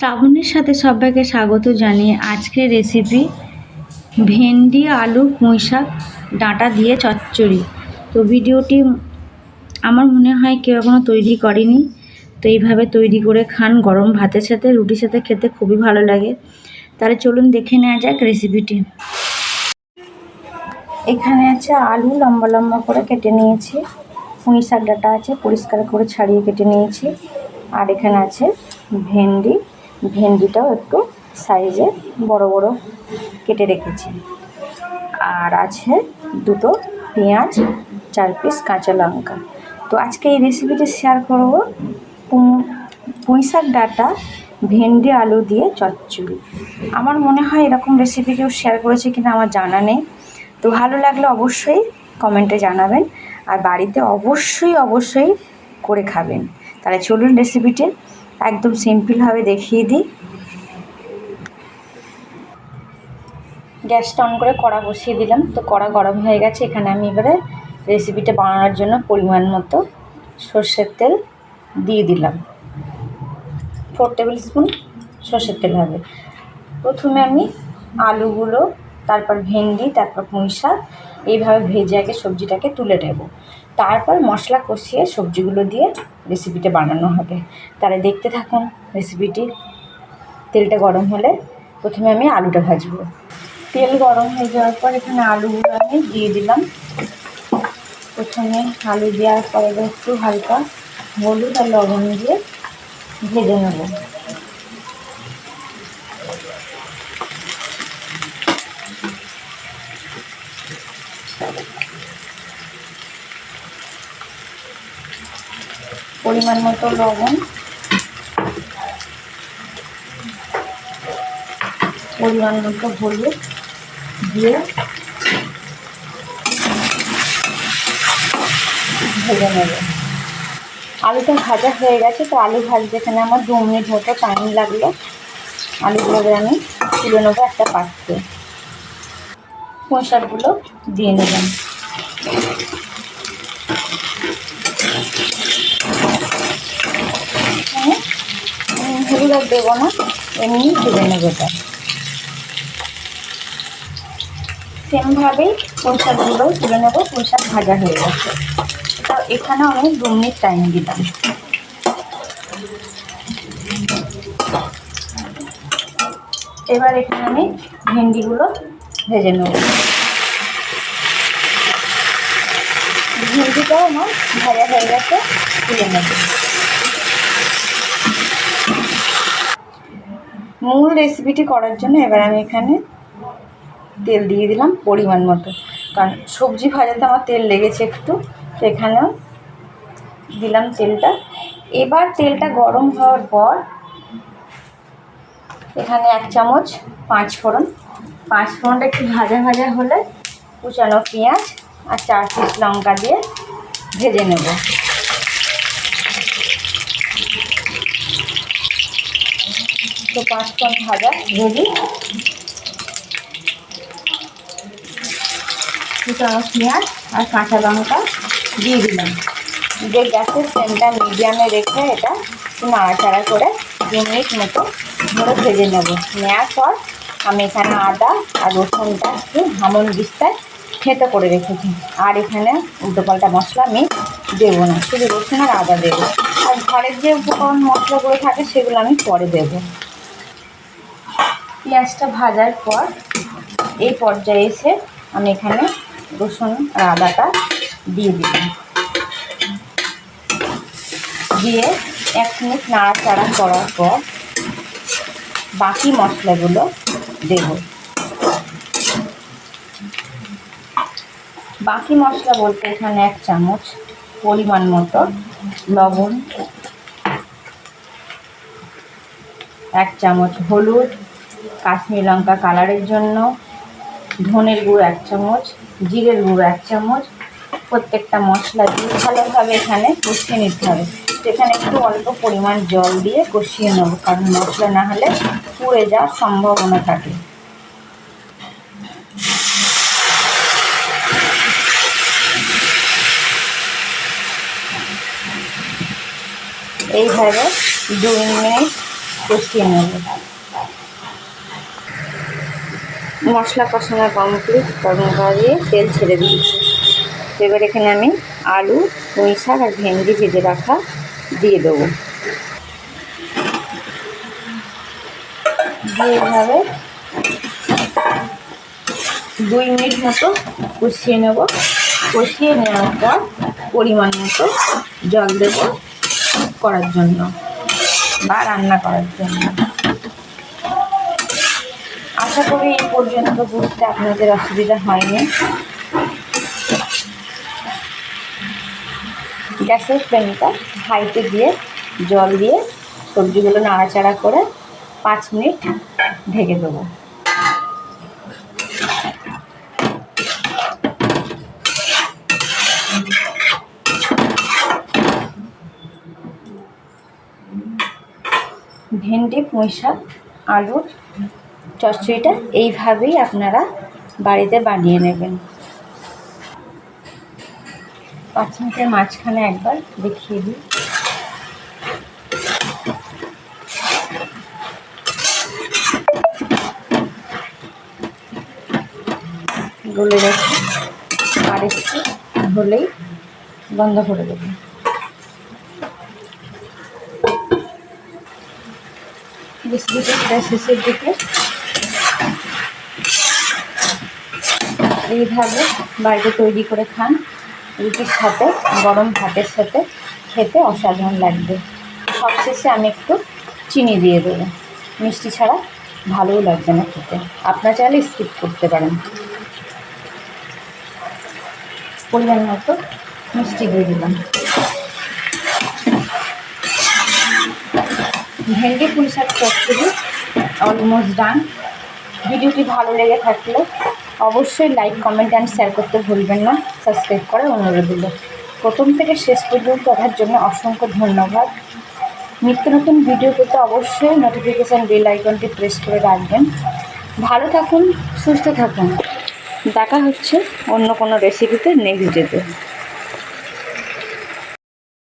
শ্রাবণের সাথে সবাইকে স্বাগত জানিয়ে আজকের রেসিপি ভেন্ডি, আলু, পুঁই শাক, ডাঁটা দিয়ে চচ্চড়ি। তো ভিডিওটি আমার মনে হয় কেউ এখনও তৈরি করেনি, তো এইভাবে তৈরি করে খান গরম ভাতের সাথে, রুটির সাথে খেতে খুবই ভালো লাগে। তাহলে চলুন দেখে নেওয়া যাক রেসিপিটি এখানে আছে আলু, লম্বা লম্বা করে কেটে নিয়েছি। পুঁই শাক ডাঁটা আছে, পরিষ্কার করে ছাড়িয়ে কেটে নিয়েছি। আর এখানে আছে ভেন্ডি ভেন্ডিটাও একটু সাইজে বড় বড় কেটে রেখেছি। আর আছে দুটো পেঁয়াজ, চার পিস কাঁচা লঙ্কা। তো আজকে এই রেসিপিটি শেয়ার করব পুঁই শাক ডাঁটা, ভেন্ডি, আলু দিয়ে চচ্চড়ি। আমার মনে হয় এরকম রেসিপি কেউ শেয়ার করেছে কিনা আমার জানা নেই। তো ভালো লাগলে অবশ্যই কমেন্টে জানাবেন। আর বাড়িতে অবশ্যই অবশ্যই করে খাবেন। তাহলে চলুন রেসিপিটি একদম সিম্পলভাবে দেখিয়ে দিই। গ্যাসটা অন করে কড়া বসিয়ে দিলাম। তো কড়া গরম হয়ে গেছে। এখানে আমি এবারে রেসিপিটা বানানোর জন্য পরিমাণ মতো সর্ষের তেল দিয়ে দিলাম। ফোর টেবিল স্পুন সর্ষের তেল হবে। প্রথমে আমি আলুগুলো, তারপর ভেন্ডি, তারপর পুঁই শাক এইভাবে ভেজে আগে সবজিটাকে তুলে নেব। তারপর মশলা কষিয়ে সবজিগুলো দিয়ে রেসিপিটা বানানো হবে। তাহলে দেখতে থাকুন রেসিপিটি তেলটা গরম হলে প্রথমে আমি আলুটা ভাজবো। তেল গরম হয়ে যাওয়ার পর এখানে আলুগুলো আমি দিয়ে দিলাম। প্রথমে আলু দেওয়ার পরে একটু হালকা হলুদ আর লবণ দিয়ে ভেজে নেব। পরিমাণ মতো লবণ। পরিমাণ মতো হলুদ দিয়ে ভেজে নেব। আলুটা ভাজা হয়ে গেছে, তো আলু ভাজতে এখানে আমার দু মিনিট মতো টাইম লাগল। আলুগুলোকে আমি তুলে নেব একটা পাত্রে। মশারগুলো দিয়ে নেবেন। হলুদ আর দেবো না এমনি ভেজে নেব এটা। সেমভাবেই পোশাকগুলো তুলে নেব পোশাক ভাজা হয়ে গেছে। তো এখানে আমি দু মিনিট টাইম দিলাম। এবার এখানে আমি ভেন্ডিগুলো ভেজে নেব। ভেন্ডিটাও আমার ভাজা হয়ে গেছে, তুলে নেব। মূল রেসিপিটি করার জন্য এবার আমি এখানে তেল দিয়ে দিলাম পরিমাণ মতো। কারণ সবজি ভাজাতে আমার তেল লেগেছে একটু, তো এখানেও দিলাম তেলটা। এবার তেলটা গরম হওয়ার পর এখানে এক চামচ পাঁচ ফোড়ন পাঁচ ফোড়নটা একটু ভাজা ভাজা হলে কুচানো পেঁয়াজ আর চার পিস লঙ্কা দিয়ে ভেজে নেব। তো পাঁচ ফোড়ন ভাজা রেডি কুচানো পেঁয়াজ আর কাঁচা লঙ্কা দিয়ে দিলাম। যে গ্যাসের ফ্লেমটা মিডিয়ামে রেখে এটা নাড়াচাড়া করে দু মিনিট মতো ধরে ভেজে নেব। নেওয়ার পর আমি এখানে আদা আর রসুনটা একটু হামন দিস্তায় খেতে করে রেখেছি। আর এখানে উল্টোপাল্টা মশলা আমি দেবো না, শুধু রসুন আর আদা দেবো। আর ঘরের যে উপকরণ মশলাগুলো থাকে সেগুলো আমি পরে দেবো। পেঁয়াজটা ভাজার পর এই পর্যায়ে এসে আমি এখানে রসুন আর আদাটা দিয়ে দিলাম। দিয়ে এক মিনিট নাড়াচাড়া করার পর বাকি মশলাগুলো দেব বাকি মশলা বলতে এখানে এক চামচ পরিমাণ মতো লবণ, এক চামচ হলুদ, কাশ্মীর লঙ্কা কালারের জন্য, ধনের গুঁড়ো এক চামচ, জিরের গুঁড়ো এক চামচ, প্রত্যেকটা মশলা দিয়ে ভালোভাবে এখানে কষিয়ে নিতে হবে। সেখানে একটু অল্প পরিমাণ জল দিয়ে কষিয়ে নেব, কারণ মশলা না হলে পুড়ে যাওয়ার সম্ভাবনা থাকে। এইভাবে দুই মিনিট কষিয়ে নেব। মশলা কষানো কমপ্লিট গরম করা দিয়ে তেল ছেড়ে দিয়েছি এবার এখানে আমি আলু, পুঁই শাক আর ভেন্ডি ভেজে রাখা দিয়ে দেবো। দিয়ে এভাবে দুই মিনিট মতো কষিয়ে নেব। কষিয়ে নেওয়ার পর পরিমাণ মতো জল দেব করার জন্য বা রান্না করার জন্য। আশা করি এই পর্যন্ত বুঝতে আপনাদের অসুবিধা হয়নি। গ্যাসের ফ্লেমটা হাইতে দিয়ে জল দিয়ে সবজিগুলো নাড়াচাড়া করে পাঁচ মিনিট ঢেকে দেবো। ভেন্ডি, পুঁই শাক, আলুর চচ্চড়িটা এইভাবেই আপনারা বাড়িতে বানিয়ে নেবেন। পাঁচ মিনিটের মাঝখানে একবার দেখিয়ে দিই। গলে রেখে আর একটু হলেই বন্ধ করে প্রায় শেষের দিকে। এইভাবে বাড়িতে তৈরি করে খান। রুটির সাথে, গরম ভাতের সাথে খেতে অসাধারণ লাগবে। সবশেষে আমি একটু চিনি দিয়ে দেবো। মিষ্টি ছাড়া ভালোও লাগবে না খেতে। আপনার চাইলে স্কিপ করতে পারেন। পরিমাণ মতো মিষ্টি দিয়ে দিলাম। ভেন্ডি পুঁই শাক অলমোস্ট ডান ভিডিওটি ভালো লেগে থাকলে অবশ্যই লাইক কমেন্ট অ্যান্ড শেয়ার করতে ভুলবেন না। সাবস্ক্রাইব করার অনুরোধ দিল প্রথম থেকে শেষ পর্যন্ত দেখার জন্য অসংখ্য ধন্যবাদ। নিত্য নতুন ভিডিও পেতে অবশ্যই নোটিফিকেশান বেল আইকনটি প্রেস করে রাখবেন। ভালো থাকুন, সুস্থ থাকুন। দেখা হচ্ছে অন্য কোনো রেসিপিতে নেক্সট ডেতে